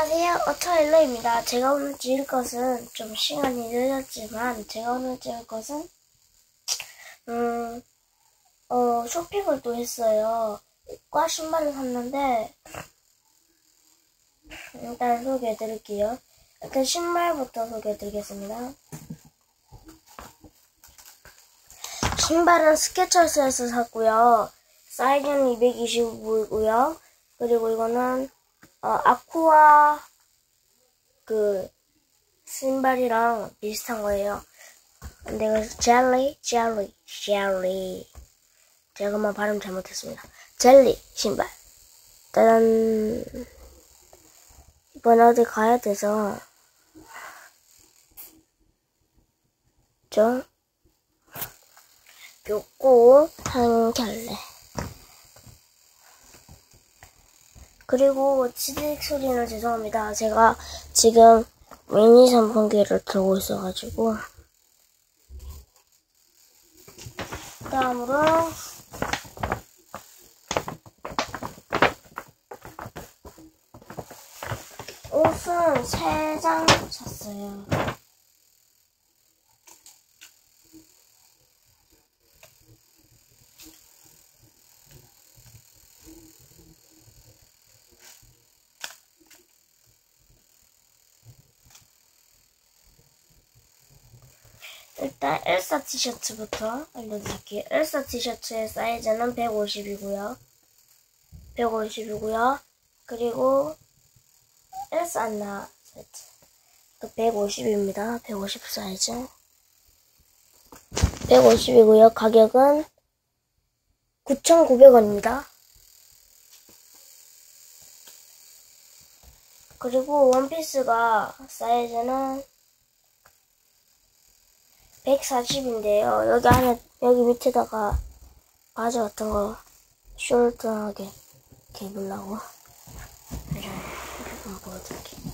안녕하세요. 어터일러입니다. 제가 오늘 찍을 것은 좀 시간이 늦었지만 제가 오늘 찍을 것은 음, 어, 쇼핑을 또 했어요. 과 신발을 샀는데 일단 소개해 드릴게요. 일단 신발부터 소개해 드리겠습니다. 신발은 스케쳐스에서 샀고요. 사이즈는 225이고요. 그리고 이거는 어, 아쿠아 그 신발이랑 비슷한 거예요. 근데 이거 젤리, 젤리, 젤리. 제가 그만 발음 잘못했습니다. 젤리 신발. 짜잔. 이번에 어디 가야 돼서 좀 요거 한 켤레. 그리고 치직 소리는 죄송합니다. 제가 지금 미니 선풍기를 들고 있어가지고 다음으로 옷은 세장 샀어요. 일단 엘사 티셔츠부터 알려드릴게요. 엘사 티셔츠의 사이즈는 150이고요. 150이고요. 그리고 엘사 안나. 그 150입니다. 150 사이즈. 150이고요. 가격은 9,900원입니다. 그리고 원피스가 사이즈는 140인데요. 여기 안에, 여기 밑에다가 바지 같은 거 이렇게 입으려고. 한번 보여드릴게요.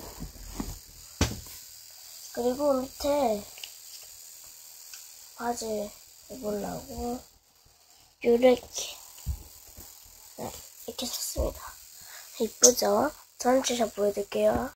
그리고 밑에 바지 입으려고 이렇게 네, 이렇게 샀습니다. 이쁘죠? 전체샷 보여드릴게요.